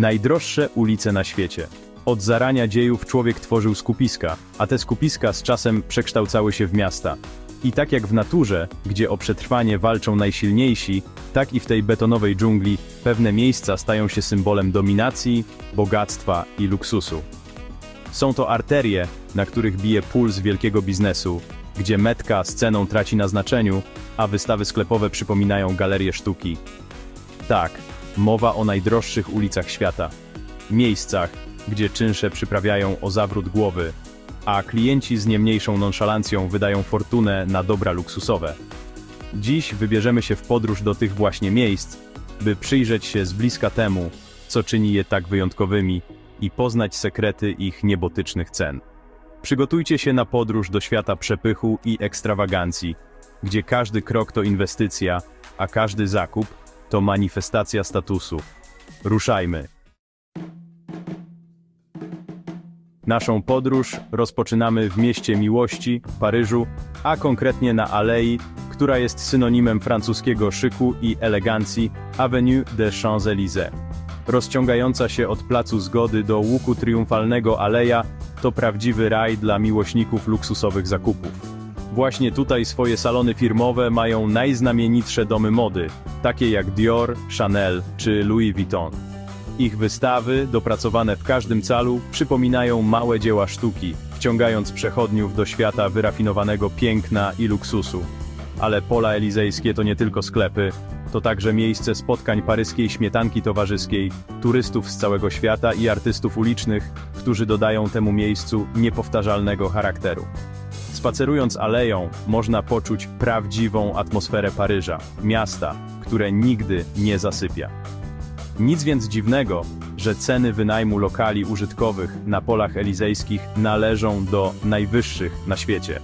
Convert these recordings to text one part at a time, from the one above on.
Najdroższe ulice na świecie. Od zarania dziejów człowiek tworzył skupiska, a te skupiska z czasem przekształcały się w miasta. I tak jak w naturze, gdzie o przetrwanie walczą najsilniejsi, tak i w tej betonowej dżungli pewne miejsca stają się symbolem dominacji, bogactwa i luksusu. Są to arterie, na których bije puls wielkiego biznesu, gdzie metka z ceną traci na znaczeniu, a wystawy sklepowe przypominają galerie sztuki. Tak, mowa o najdroższych ulicach świata. Miejscach, gdzie czynsze przyprawiają o zawrót głowy, a klienci z nie mniejszą nonszalancją wydają fortunę na dobra luksusowe. Dziś wybierzemy się w podróż do tych właśnie miejsc, by przyjrzeć się z bliska temu, co czyni je tak wyjątkowymi i poznać sekrety ich niebotycznych cen. Przygotujcie się na podróż do świata przepychu i ekstrawagancji, gdzie każdy krok to inwestycja, a każdy zakup to manifestacja statusu. Ruszajmy. Naszą podróż rozpoczynamy w mieście miłości, Paryżu, a konkretnie na alei, która jest synonimem francuskiego szyku i elegancji Avenue des Champs-Élysées. Rozciągająca się od Placu Zgody do łuku triumfalnego aleja to prawdziwy raj dla miłośników luksusowych zakupów. Właśnie tutaj swoje salony firmowe mają najznamienitsze domy mody, takie jak Dior, Chanel czy Louis Vuitton. Ich wystawy, dopracowane w każdym calu, przypominają małe dzieła sztuki, wciągając przechodniów do świata wyrafinowanego piękna i luksusu. Ale pola elizejskie to nie tylko sklepy, to także miejsce spotkań paryskiej śmietanki towarzyskiej, turystów z całego świata i artystów ulicznych, którzy dodają temu miejscu niepowtarzalnego charakteru. Spacerując aleją, można poczuć prawdziwą atmosferę Paryża, miasta, które nigdy nie zasypia. Nic więc dziwnego, że ceny wynajmu lokali użytkowych na polach elizejskich należą do najwyższych na świecie.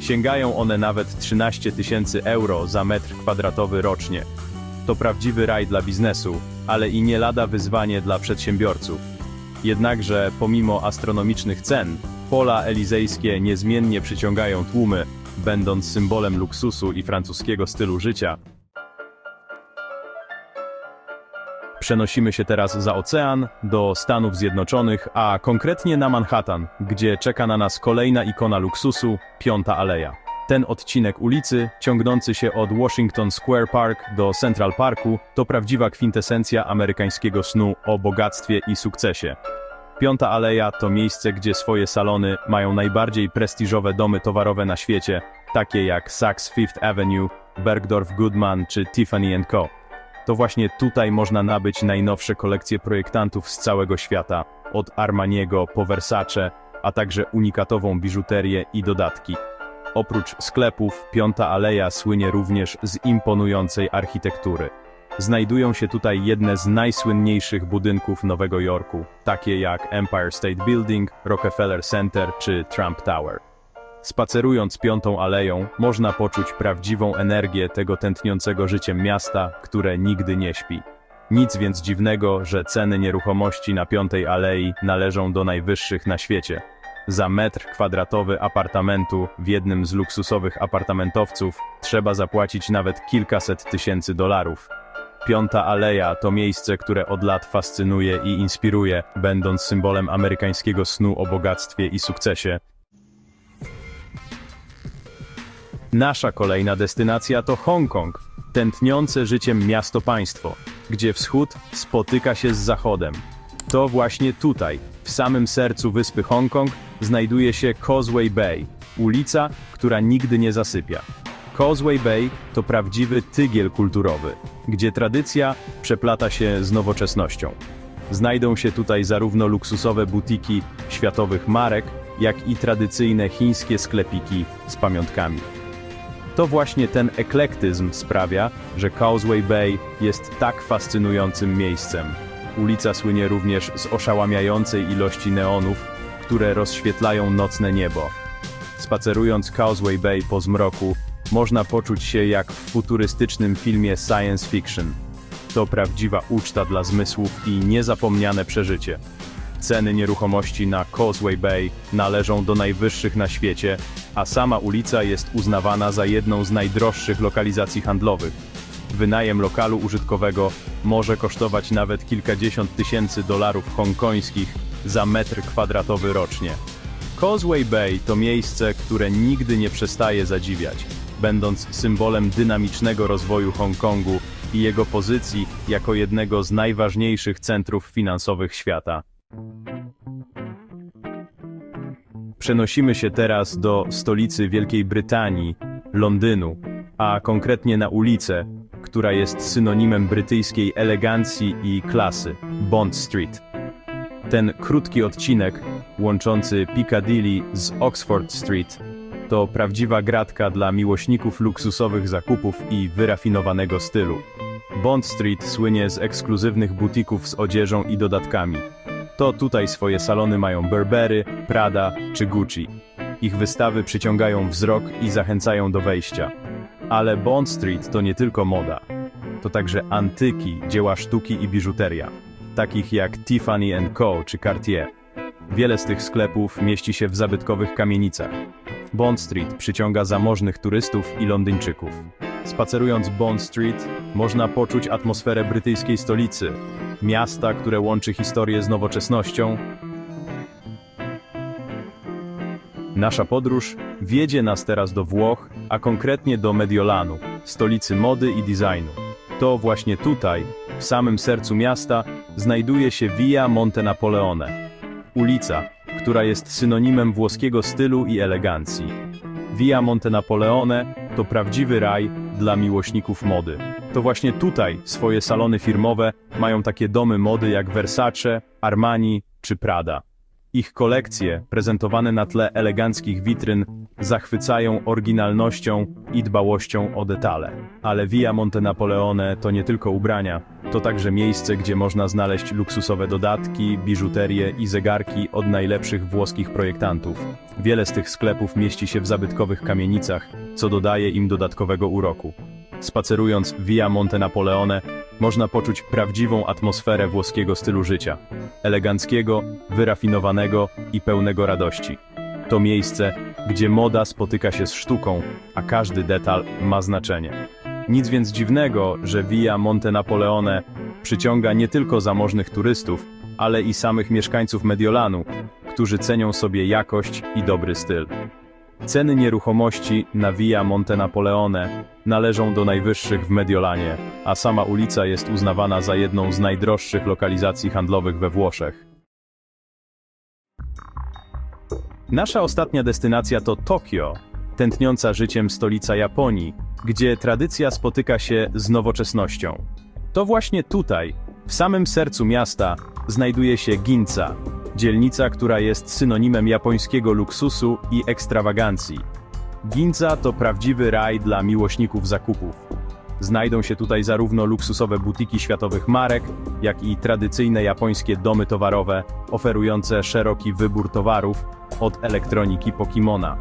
Sięgają one nawet 13 tysięcy euro za metr kwadratowy rocznie. To prawdziwy raj dla biznesu, ale i nie lada wyzwanie dla przedsiębiorców. Jednakże, pomimo astronomicznych cen, pola elizejskie niezmiennie przyciągają tłumy, będąc symbolem luksusu i francuskiego stylu życia, Przenosimy się teraz za ocean, do Stanów Zjednoczonych, a konkretnie na Manhattan, gdzie czeka na nas kolejna ikona luksusu, Piąta Aleja. Ten odcinek ulicy, ciągnący się od Washington Square Park do Central Parku, to prawdziwa kwintesencja amerykańskiego snu o bogactwie i sukcesie. Piąta Aleja to miejsce, gdzie swoje salony mają najbardziej prestiżowe domy towarowe na świecie, takie jak Saks Fifth Avenue, Bergdorf Goodman czy Tiffany Co. To właśnie tutaj można nabyć najnowsze kolekcje projektantów z całego świata, od Armaniego po Versace, a także unikatową biżuterię i dodatki. Oprócz sklepów, Piąta Aleja słynie również z imponującej architektury. Znajdują się tutaj jedne z najsłynniejszych budynków Nowego Jorku, takie jak Empire State Building, Rockefeller Center czy Trump Tower. Spacerując Piątą Aleją, można poczuć prawdziwą energię tego tętniącego życiem miasta, które nigdy nie śpi. Nic więc dziwnego, że ceny nieruchomości na Piątej Alei należą do najwyższych na świecie. Za metr kwadratowy apartamentu w jednym z luksusowych apartamentowców trzeba zapłacić nawet kilkaset tysięcy dolarów. Piąta Aleja to miejsce, które od lat fascynuje i inspiruje, będąc symbolem amerykańskiego snu o bogactwie i sukcesie, Nasza kolejna destynacja to Hongkong, tętniące życiem miasto-państwo, gdzie wschód spotyka się z zachodem. To właśnie tutaj, w samym sercu wyspy Hongkong, znajduje się Causeway Bay, ulica, która nigdy nie zasypia. Causeway Bay to prawdziwy tygiel kulturowy, gdzie tradycja przeplata się z nowoczesnością. Znajdą się tutaj zarówno luksusowe butiki światowych marek, jak i tradycyjne chińskie sklepiki z pamiątkami. To właśnie ten eklektyzm sprawia, że Causeway Bay jest tak fascynującym miejscem. Ulica słynie również z oszałamiającej ilości neonów, które rozświetlają nocne niebo. Spacerując Causeway Bay po zmroku, można poczuć się jak w futurystycznym filmie science fiction. To prawdziwa uczta dla zmysłów i niezapomniane przeżycie. Ceny nieruchomości na Causeway Bay należą do najwyższych na świecie, a sama ulica jest uznawana za jedną z najdroższych lokalizacji handlowych. Wynajem lokalu użytkowego może kosztować nawet kilkadziesiąt tysięcy dolarów hongkońskich za metr kwadratowy rocznie. Causeway Bay to miejsce, które nigdy nie przestaje zadziwiać, będąc symbolem dynamicznego rozwoju Hongkongu i jego pozycji jako jednego z najważniejszych centrów finansowych świata. Przenosimy się teraz do stolicy Wielkiej Brytanii, Londynu, a konkretnie na ulicę, która jest synonimem brytyjskiej elegancji i klasy Bond Street. Ten krótki odcinek, łączący Piccadilly z Oxford Street, to prawdziwa gratka dla miłośników luksusowych zakupów i wyrafinowanego stylu. Bond Street słynie z ekskluzywnych butików z odzieżą i dodatkami. To tutaj swoje salony mają Burberry, Prada czy Gucci. Ich wystawy przyciągają wzrok i zachęcają do wejścia. Ale Bond Street to nie tylko moda. To także antyki, dzieła sztuki i biżuteria, takich jak Tiffany Co. czy Cartier. Wiele z tych sklepów mieści się w zabytkowych kamienicach. Bond Street przyciąga zamożnych turystów i Londyńczyków. Spacerując Bond Street, można poczuć atmosferę brytyjskiej stolicy, miasta, które łączy historię z nowoczesnością. Nasza podróż wiedzie nas teraz do Włoch, a konkretnie do Mediolanu, stolicy mody i designu. To właśnie tutaj, w samym sercu miasta, znajduje się Via Monte Napoleone. Ulica, która jest synonimem włoskiego stylu i elegancji. Via Monte Napoleone to prawdziwy raj dla miłośników mody. To właśnie tutaj swoje salony firmowe mają takie domy mody jak Versace, Armani czy Prada. Ich kolekcje, prezentowane na tle eleganckich witryn, zachwycają oryginalnością i dbałością o detale. Ale Via Monte Napoleone to nie tylko ubrania, to także miejsce, gdzie można znaleźć luksusowe dodatki, biżuterię i zegarki od najlepszych włoskich projektantów. Wiele z tych sklepów mieści się w zabytkowych kamienicach, co dodaje im dodatkowego uroku. Spacerując Via Monte Napoleone, można poczuć prawdziwą atmosferę włoskiego stylu życia. Eleganckiego, wyrafinowanego i pełnego radości. To miejsce, gdzie moda spotyka się z sztuką, a każdy detal ma znaczenie. Nic więc dziwnego, że Via Monte Napoleone przyciąga nie tylko zamożnych turystów, ale i samych mieszkańców Mediolanu, którzy cenią sobie jakość i dobry styl. Ceny nieruchomości na Via Monte Napoleone należą do najwyższych w Mediolanie, a sama ulica jest uznawana za jedną z najdroższych lokalizacji handlowych we Włoszech. Nasza ostatnia destynacja to Tokio, tętniąca życiem stolica Japonii, gdzie tradycja spotyka się z nowoczesnością. To właśnie tutaj, w samym sercu miasta, znajduje się Ginza, dzielnica, która jest synonimem japońskiego luksusu i ekstrawagancji. Ginza to prawdziwy raj dla miłośników zakupów. Znajdą się tutaj zarówno luksusowe butiki światowych marek, jak i tradycyjne japońskie domy towarowe, oferujące szeroki wybór towarów, od elektroniki po kimona.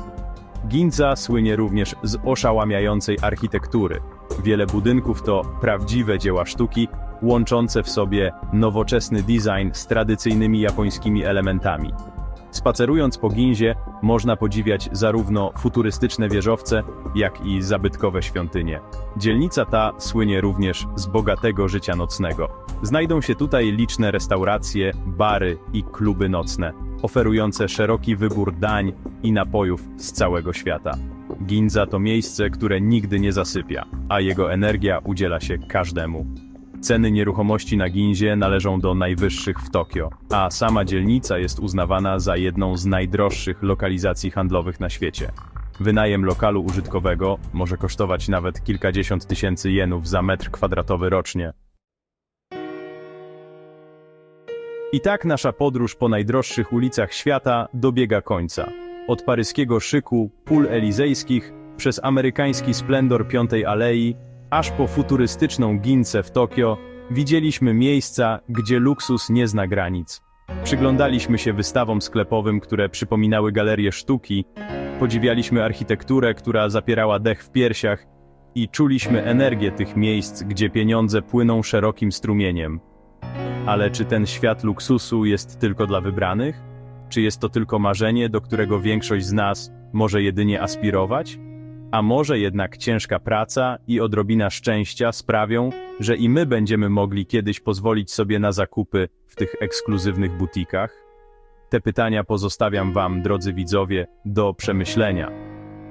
Ginza słynie również z oszałamiającej architektury. Wiele budynków to prawdziwe dzieła sztuki, łączące w sobie nowoczesny design z tradycyjnymi japońskimi elementami. Spacerując po Ginzie, można podziwiać zarówno futurystyczne wieżowce, jak i zabytkowe świątynie. Dzielnica ta słynie również z bogatego życia nocnego. Znajdą się tutaj liczne restauracje, bary i kluby nocne, oferujące szeroki wybór dań i napojów z całego świata. Ginza to miejsce, które nigdy nie zasypia, a jego energia udziela się każdemu. Ceny nieruchomości na Ginzie należą do najwyższych w Tokio, a sama dzielnica jest uznawana za jedną z najdroższych lokalizacji handlowych na świecie. Wynajem lokalu użytkowego może kosztować nawet kilkadziesiąt tysięcy jenów za metr kwadratowy rocznie. I tak nasza podróż po najdroższych ulicach świata dobiega końca. Od paryskiego szyku, pól elizejskich, przez amerykański splendor Piątej Alei, aż po futurystyczną Gincę w Tokio, widzieliśmy miejsca, gdzie luksus nie zna granic. Przyglądaliśmy się wystawom sklepowym, które przypominały galerie sztuki, podziwialiśmy architekturę, która zapierała dech w piersiach i czuliśmy energię tych miejsc, gdzie pieniądze płyną szerokim strumieniem. Ale czy ten świat luksusu jest tylko dla wybranych? Czy jest to tylko marzenie, do którego większość z nas może jedynie aspirować? A może jednak ciężka praca i odrobina szczęścia sprawią, że i my będziemy mogli kiedyś pozwolić sobie na zakupy w tych ekskluzywnych butikach? Te pytania pozostawiam Wam, drodzy widzowie, do przemyślenia.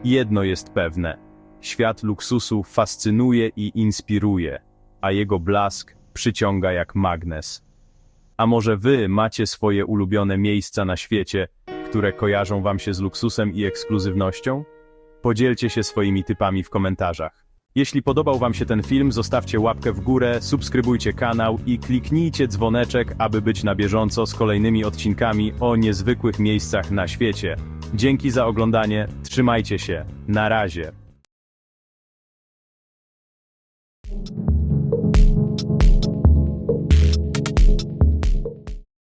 Jedno jest pewne: świat luksusu fascynuje i inspiruje, a jego blask przyciąga jak magnes. A może Wy macie swoje ulubione miejsca na świecie, które kojarzą Wam się z luksusem i ekskluzywnością? Podzielcie się swoimi typami w komentarzach. Jeśli podobał Wam się ten film, zostawcie łapkę w górę, subskrybujcie kanał i kliknijcie dzwoneczek, aby być na bieżąco z kolejnymi odcinkami o niezwykłych miejscach na świecie. Dzięki za oglądanie, trzymajcie się, na razie.